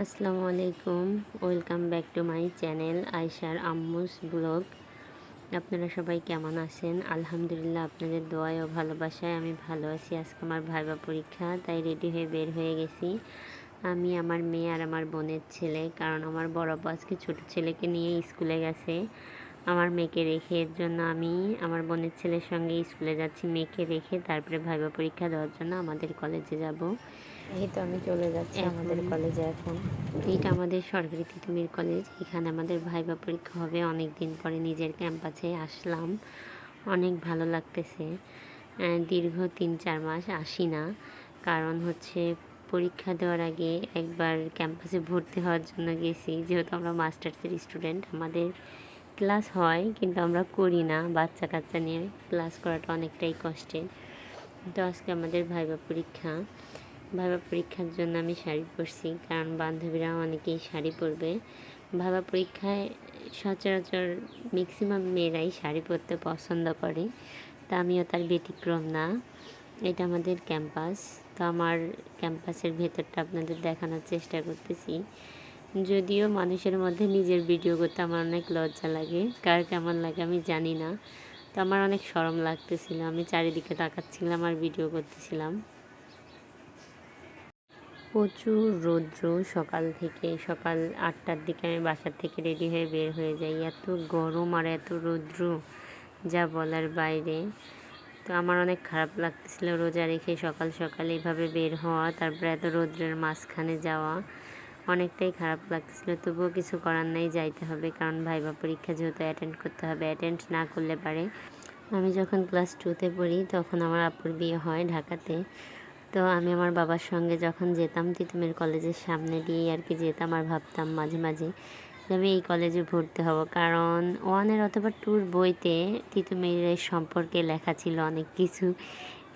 আসসালামু আলাইকুম welcome back to my channel Aysar আম্মুস blog আপনারা সবাই কেমন আছেন? আলহামদুলিল্লাহ, আপনাদের দোয়ায় ও ভালোবাসায় আমি ভালো আছি। আজকে আমার ভাইবা পরীক্ষা, তাই রেডি হয়ে বের হয়ে গেছি। আমি আমার মেয়ে আর আমার বোনের ছেলে, কারণ আমার বড় আজকে ছোটো ছেলেকে নিয়ে স্কুলে গেছে। আমার মেয়েকে রেখে এর জন্য আমি আমার বোনের ছেলের সঙ্গে স্কুলে যাচ্ছি। মেয়েকে রেখে তারপরে ভাইবা পরীক্ষা দেওয়ার জন্য আমাদের কলেজে যাব। এই তো আমি চলে যাচ্ছি আমাদের কলেজে এখন। এইটা আমাদের সরকারি তিতুমির কলেজ। এখানে আমাদের ভাইবা পরীক্ষা হবে অনেক দিন পরে। নিজের ক্যাম্পাসে আসলাম। অনেক ভালো লাগতেছে। দীর্ঘ তিন চার মাস আসি না। কারণ হচ্ছে পরীক্ষা দেওয়ার আগে একবার ক্যাম্পাসে ভর্তি হওয়ার জন্য গেছি। যেহেতু আমরা মাস্টার্সের স্টুডেন্ট আমাদের ক্লাস হয়, কিন্তু আমরা করি না। বাচ্চা কাচ্চা নিয়ে ক্লাস করাটা অনেকটাই কষ্টের। তো আজকে আমাদের ভাইবা পরীক্ষা। ভাইবা পরীক্ষার জন্য আমি শাড়ি পরছি, কারণ বান্ধবীরা অনেকেই শাড়ি পরবে। ভাইবা পরীক্ষায় সচরাচর ম্যাক্সিমাম মেয়েরাই শাড়ি পরতে পছন্দ করে, তা আমিও তার ব্যতিক্রম না। এটা আমাদের ক্যাম্পাস, তো আমার ক্যাম্পাসের ভেতরটা আপনাদের দেখানোর চেষ্টা করতেছি। যদিও মানুষের মধ্যে নিজের ভিডিও করতে আমার অনেক লজ্জা লাগে, কার কেমন লাগে আমি জানি না। তো আমার অনেক শরম লাগতেছিল, আমি চারিদিকে তাকাচ্ছিলাম আর ভিডিও করতেছিলাম। প্রচুর রৌদ্র সকাল থেকে, সকাল আটটার দিকে আমি বাসার থেকে রেডি হয়ে বের হয়ে যাই। এত গরম আর এত রৌদ্র, যা বলার বাইরে। তো আমার অনেক খারাপ লাগতেছিল রোজা রেখে সকাল সকাল এইভাবে বের হওয়া, তারপরে এত রৌদ্রের মাঝখানে যাওয়া। অনেকটাই খারাপ লাগতেছিল। তবুও কিছু করার নাই, যাইতে হবে। কারণ ভাইবা পরীক্ষা যেহেতু অ্যাটেন্ড করতে হবে অ্যাটেন্ড না করলে পারে। আমি যখন ক্লাস টুতে পড়ি, তখন আমার আপুর বিয়ে হয় ঢাকাতে। তো আমি আমার বাবার সঙ্গে যখন যেতাম, তিতুমের কলেজের সামনে দিয়ে আর কি যেতাম আর ভাবতাম মাঝে মাঝে আমি এই কলেজে ভর্তি হব। কারণ ওয়ানের অথবা ট্যুর বইতে তিতুমিরের সম্পর্কে লেখা ছিল অনেক কিছু।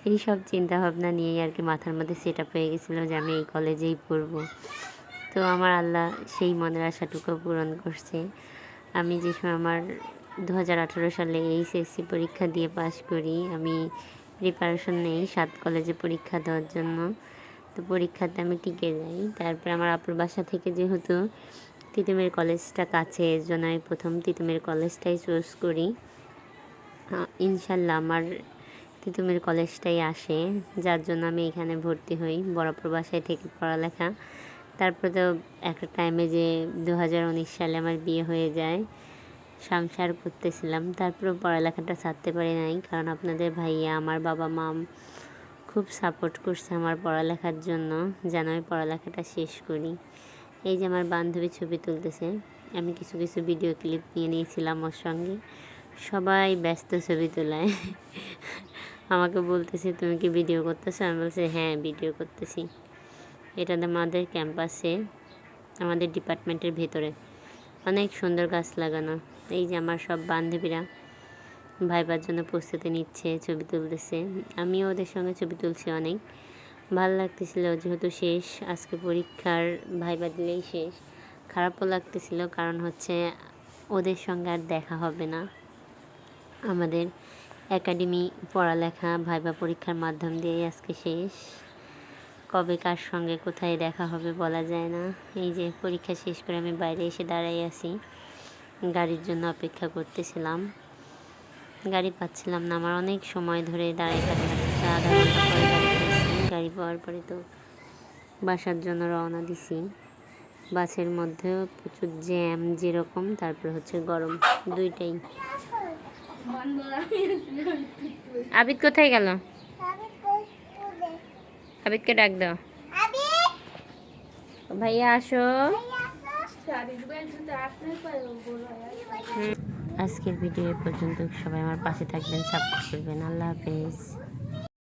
এই সব চিন্তাভাবনা নিয়েই আর কি মাথার মধ্যে সেট আপ হয়ে গেছিল যে আমি এই কলেজেই পড়ব। তো আমার আল্লাহ সেই মনের আশাটুকু পূরণ করছে। আমি যে সময় আমার দু হাজার আঠারো সালে এইচএসসি পরীক্ষা দিয়ে পাশ করি, আমি প্রিপারেশন নেই সাত কলেজে পরীক্ষা দেওয়ার জন্য। তো পরীক্ষাতে আমি টিকে যাই। তারপরে আমার আপুর বাসা থেকে যেহেতু তিতুমের কলেজটা কাছে, এর জন্য আমি প্রথম তিতুমের কলেজটাই চুজ করি। ইনশাল্লাহ আমার তিতুমের কলেজটাই আসে, যার জন্য আমি এখানে ভর্তি হই। বরাবর বাসায় থেকে পড়ালেখা। তারপরে তো একটা টাইমে যে দু হাজার উনিশ সালে আমার বিয়ে হয়ে যায়, সংসার করতেছিলাম। তারপরেও পড়ালেখাটা ছাড়তে পারি নাই, কারণ আপনাদের ভাইয়া, আমার বাবা মা খুব সাপোর্ট করছে আমার পড়ালেখার জন্য, যেন আমি পড়ালেখাটা শেষ করি। এই যে আমার বান্ধবী ছবি তুলতেছে, আমি কিছু কিছু ভিডিও ক্লিপ নিয়ে নিয়েছিলাম ওর সঙ্গে। সবাই ব্যস্ত ছবি তোলায়। আমাকে বলতেছে, তুমি কি ভিডিও করতেছো? আমি বলছি হ্যাঁ ভিডিও করতেছি। এটা আমাদের ক্যাম্পাসে, আমাদের ডিপার্টমেন্টের ভেতরে। অনেক সুন্দর গাছ লাগানো। এই যে আমার সব বান্ধবীরা ভাইবার জন্য প্রস্তুতি নিচ্ছে, ছবি তুলতেছে। আমিও ওদের সঙ্গে ছবি তুলছি অনেক। ভালো লাগতেছিল, যেহেতু শেষ, আজকে পরীক্ষার ভাইবা দিলেই শেষ। খারাপও লাগতেছিল, কারণ হচ্ছে ওদের সঙ্গে আর দেখা হবে না। আমাদের একাডেমি পড়ালেখা ভাইবা পরীক্ষার মাধ্যম দিয়েই আজকে শেষ। কবে কার সঙ্গে কোথায় দেখা হবে বলা যায় না। এই যে পরীক্ষা শেষ করে আমি বাইরে এসে দাঁড়াই আছি। গাড়ির জন্য অপেক্ষা করতেছিলাম। গাড়ি পাচ্ছিলাম না, আমার অনেক সময় ধরে দাঁড়াই গাড়ি গাড়ি পাওয়ার পরে তো বাসার জন্য রওনা দিছি। বাসের মধ্যেও প্রচুর জ্যাম যেরকম, তারপর হচ্ছে গরম, দুইটাই। আবিদ কোথায় গেল? আবিদকে ডাক দাও। ভাইয়া আসো। আজকের ভিডিও পর্যন্ত। সবাই আমার পাশে থাকবেন, সাপোর্ট করবেন। আল্লাহ হাফেজ।